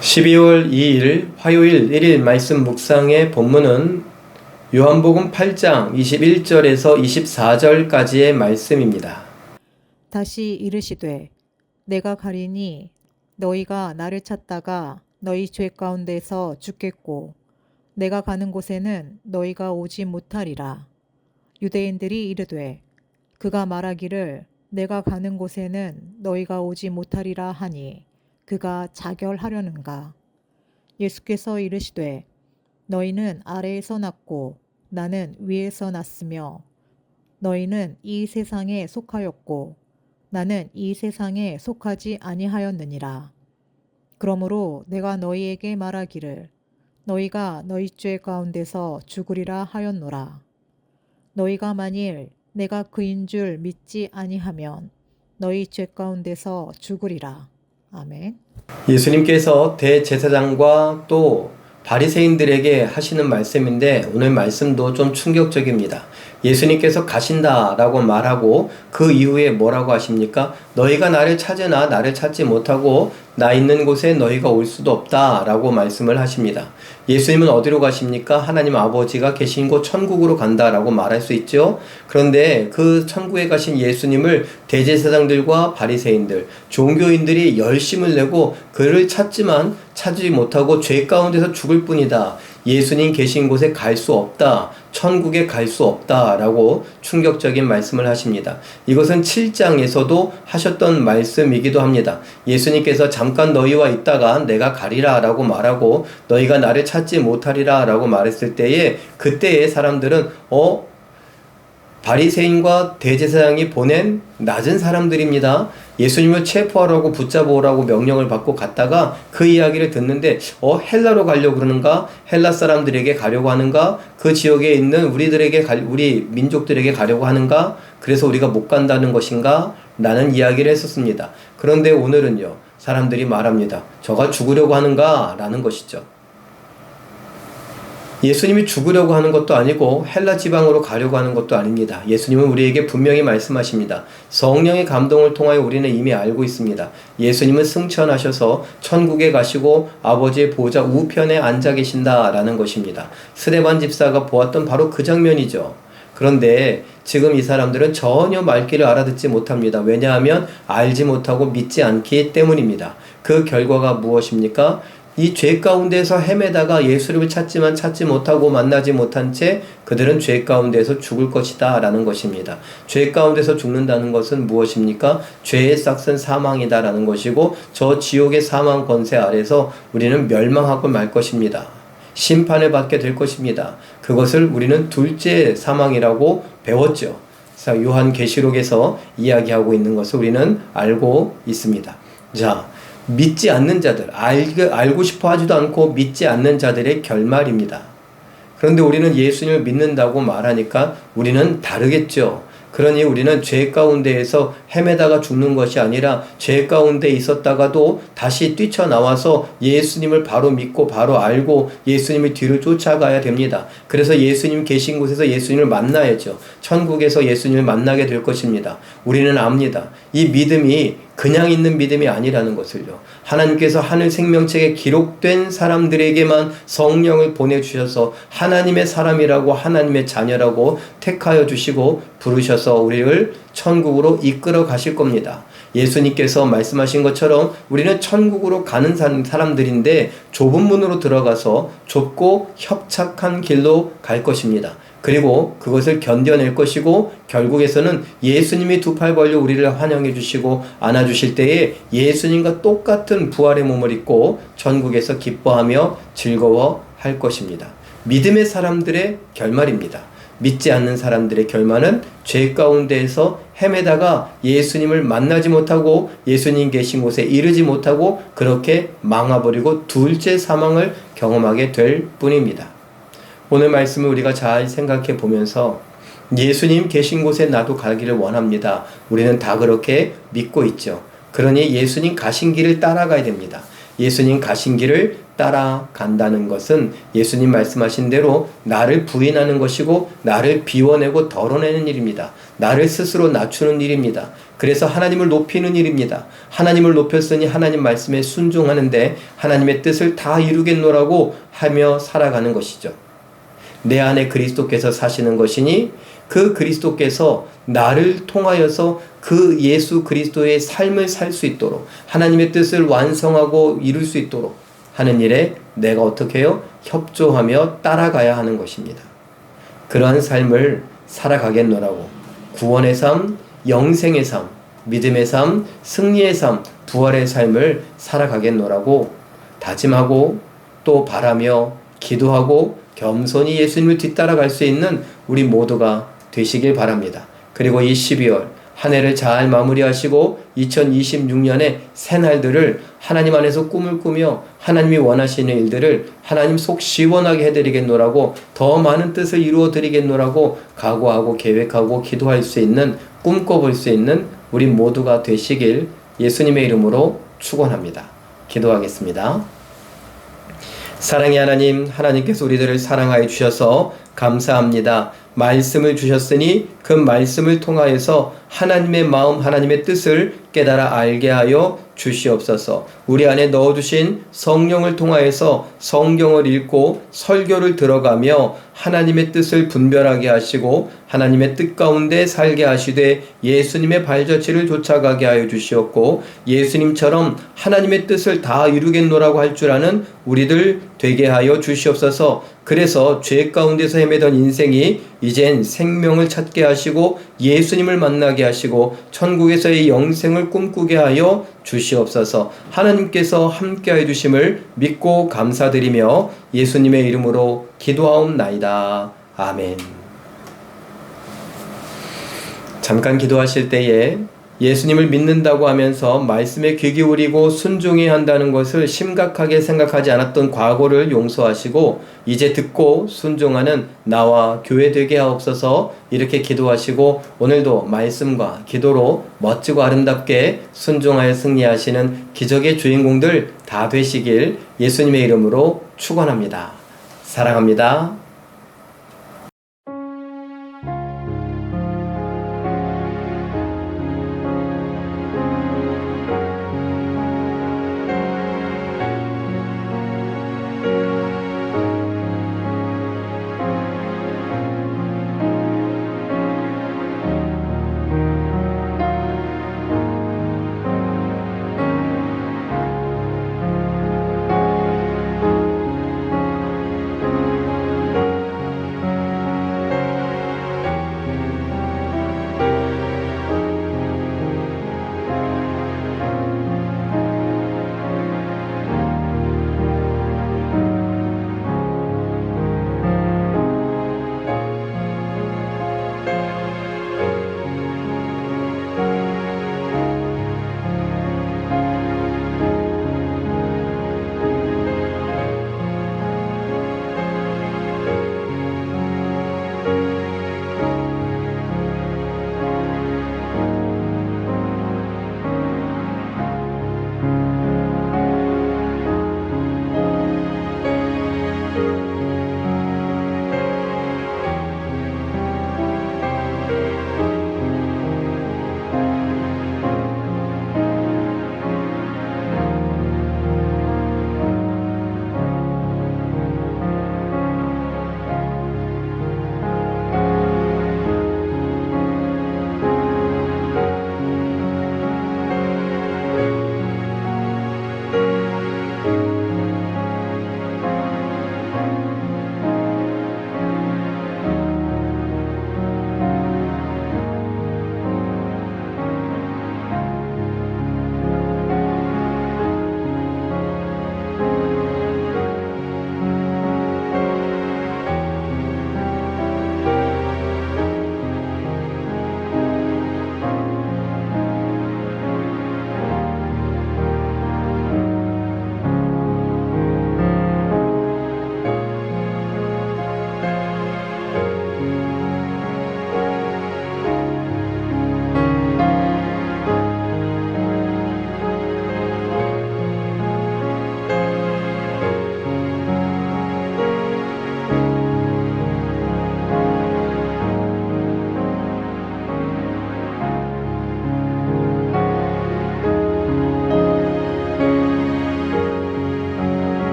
12월 2일 화요일 1일 말씀 묵상의 본문은 요한복음 8장 21절에서 24절까지의 말씀입니다. 다시 이르시되 내가 가리니 너희가 나를 찾다가 너희 죄 가운데서 죽겠고 내가 가는 곳에는 너희가 오지 못하리라 유대인들이 이르되 그가 말하기를 내가 가는 곳에는 너희가 오지 못하리라 하니 그가 자결하려는가 예수께서 이르시되 너희는 아래에서 났고 나는 위에서 났으며 너희는 이 세상에 속하였고 나는 이 세상에 속하지 아니하였느니라. 그러므로 내가 너희에게 말하기를 너희가 너희 죄 가운데서 죽으리라 하였노라. 너희가 만일 내가 그인 줄 믿지 아니하면 너희 죄 가운데서 죽으리라. 아멘. 예수님께서 대제사장과 또 바리새인들에게 하시는 말씀인데 오늘 말씀도 좀 충격적입니다. 예수님께서 가신다라고 말하고 그 이후에 뭐라고 하십니까? 너희가 나를 찾으나 나를 찾지 못하고 나 있는 곳에 너희가 올 수도 없다라고 말씀을 하십니다. 예수님은 어디로 가십니까? 하나님 아버지가 계신 곳 천국으로 간다라고 말할 수 있죠. 그런데 그 천국에 가신 예수님을 대제사장들과 바리새인들, 종교인들이 열심을 내고 그를 찾지만 찾지 못하고 죄 가운데서 죽을 뿐이다. 예수님 계신 곳에 갈 수 없다. 천국에 갈 수 없다. 라고 충격적인 말씀을 하십니다. 이것은 7장에서도 하셨던 말씀이기도 합니다. 예수님께서 잠깐 너희와 있다가 내가 가리라 라고 말하고 너희가 나를 찾지 못하리라 라고 말했을 때에 그때의 사람들은 어? 바리새인과 대제사장이 보낸 낮은 사람들입니다. 예수님을 체포하라고 붙잡아오라고 명령을 받고 갔다가 그 이야기를 듣는데 어 헬라로 가려고 그러는가? 헬라 사람들에게 가려고 하는가? 그 지역에 있는 우리들에게 가, 우리 민족들에게 가려고 하는가? 그래서 우리가 못 간다는 것인가? 라는 이야기를 했었습니다. 그런데 오늘은요. 사람들이 말합니다. 저가 죽으려고 하는가? 라는 것이죠. 예수님이 죽으려고 하는 것도 아니고 헬라 지방으로 가려고 하는 것도 아닙니다. 예수님은 우리에게 분명히 말씀하십니다. 성령의 감동을 통하여 우리는 이미 알고 있습니다. 예수님은 승천하셔서 천국에 가시고 아버지의 보좌 우편에 앉아 계신다라는 것입니다. 스데반 집사가 보았던 바로 그 장면이죠. 그런데 지금 이 사람들은 전혀 말귀를 알아듣지 못합니다. 왜냐하면 알지 못하고 믿지 않기 때문입니다. 그 결과가 무엇입니까? 이 죄 가운데서 헤매다가 예수를 찾지만 찾지 못하고 만나지 못한 채 그들은 죄 가운데서 죽을 것이다 라는 것입니다. 죄 가운데서 죽는다는 것은 무엇입니까? 죄의 싹은 사망이다 라는 것이고 저 지옥의 사망 권세 아래서 우리는 멸망하고 말 것입니다. 심판을 받게 될 것입니다. 그것을 우리는 둘째 사망이라고 배웠죠. 요한 계시록에서 이야기하고 있는 것을 우리는 알고 있습니다. 자, 믿지 않는 자들, 알고, 알고 싶어 하지도 않고 믿지 않는 자들의 결말입니다. 그런데 우리는 예수님을 믿는다고 말하니까 우리는 다르겠죠. 그러니 우리는 죄 가운데에서 헤매다가 죽는 것이 아니라 죄 가운데 있었다가도 다시 뛰쳐나와서 예수님을 바로 믿고 바로 알고 예수님의 뒤를 쫓아가야 됩니다. 그래서 예수님 계신 곳에서 예수님을 만나야죠. 천국에서 예수님을 만나게 될 것입니다. 우리는 압니다. 이 믿음이 그냥 있는 믿음이 아니라는 것을요. 하나님께서 하늘 생명책에 기록된 사람들에게만 성령을 보내주셔서 하나님의 사람이라고 하나님의 자녀라고 택하여 주시고 부르셔서 우리를 천국으로 이끌어 가실 겁니다. 예수님께서 말씀하신 것처럼 우리는 천국으로 가는 사람들인데 좁은 문으로 들어가서 좁고 협착한 길로 갈 것입니다. 그리고 그것을 견뎌낼 것이고 결국에서는 예수님이 두 팔 벌려 우리를 환영해 주시고 안아 주실 때에 예수님과 똑같은 부활의 몸을 입고 천국에서 기뻐하며 즐거워 할 것입니다. 믿음의 사람들의 결말입니다. 믿지 않는 사람들의 결말은 죄 가운데에서 헤매다가 예수님을 만나지 못하고 예수님 계신 곳에 이르지 못하고 그렇게 망아버리고 둘째 사망을 경험하게 될 뿐입니다. 오늘 말씀을 우리가 잘 생각해 보면서 예수님 계신 곳에 나도 가기를 원합니다. 우리는 다 그렇게 믿고 있죠. 그러니 예수님 가신 길을 따라가야 됩니다. 예수님 가신 길을 따라간다는 것은 예수님 말씀하신 대로 나를 부인하는 것이고 나를 비워내고 덜어내는 일입니다. 나를 스스로 낮추는 일입니다. 그래서 하나님을 높이는 일입니다. 하나님을 높였으니 하나님 말씀에 순종하는데 하나님의 뜻을 다 이루겠노라고 하며 살아가는 것이죠. 내 안에 그리스도께서 사시는 것이니 그 그리스도께서 나를 통하여서 그 예수 그리스도의 삶을 살 수 있도록 하나님의 뜻을 완성하고 이룰 수 있도록 하는 일에 내가 어떻게 해요? 협조하며 따라가야 하는 것입니다. 그러한 삶을 살아가겠노라고 구원의 삶, 영생의 삶, 믿음의 삶, 승리의 삶, 부활의 삶을 살아가겠노라고 다짐하고 또 바라며 기도하고 겸손히 예수님을 뒤따라갈 수 있는 우리 모두가 되시길 바랍니다. 그리고 이 12월 한 해를 잘 마무리하시고 2026년의 새 날들을 하나님 안에서 꿈을 꾸며 하나님이 원하시는 일들을 하나님 속 시원하게 해드리겠노라고 더 많은 뜻을 이루어 드리겠노라고 각오하고 계획하고 기도할 수 있는 꿈꿔볼 수 있는 우리 모두가 되시길 예수님의 이름으로 축원합니다. 기도하겠습니다. 사랑의 하나님, 하나님께서 우리들을 사랑하여 주셔서 감사합니다. 말씀을 주셨으니 그 말씀을 통하여서 하나님의 마음, 하나님의 뜻을 깨달아 알게 하여 주시옵소서. 우리 안에 넣어두신 성령을 통하여서 성경을 읽고 설교를 들어가며 하나님의 뜻을 분별하게 하시고 하나님의 뜻 가운데 살게 하시되 예수님의 발자취를 쫓아가게 하여 주시옵고 예수님처럼 하나님의 뜻을 다 이루겠노라고 할 줄 아는 우리들 되게 하여 주시옵소서. 그래서 죄 가운데서 헤매던 인생이 이젠 생명을 찾게 하시고 예수님을 만나게 하시고 천국에서의 영생을 꿈꾸게 하여 주시옵소서. 하나님께서 함께 하여 주심을 믿고 감사드리며 예수님의 이름으로 기도하옵나이다. 아멘. 잠깐 기도하실 때에 예수님을 믿는다고 하면서 말씀에 귀 기울이고 순종해야 한다는 것을 심각하게 생각하지 않았던 과거를 용서하시고 이제 듣고 순종하는 나와 교회 되게 하옵소서 이렇게 기도하시고 오늘도 말씀과 기도로 멋지고 아름답게 순종하여 승리하시는 기적의 주인공들 다 되시길 예수님의 이름으로 축원합니다. 사랑합니다.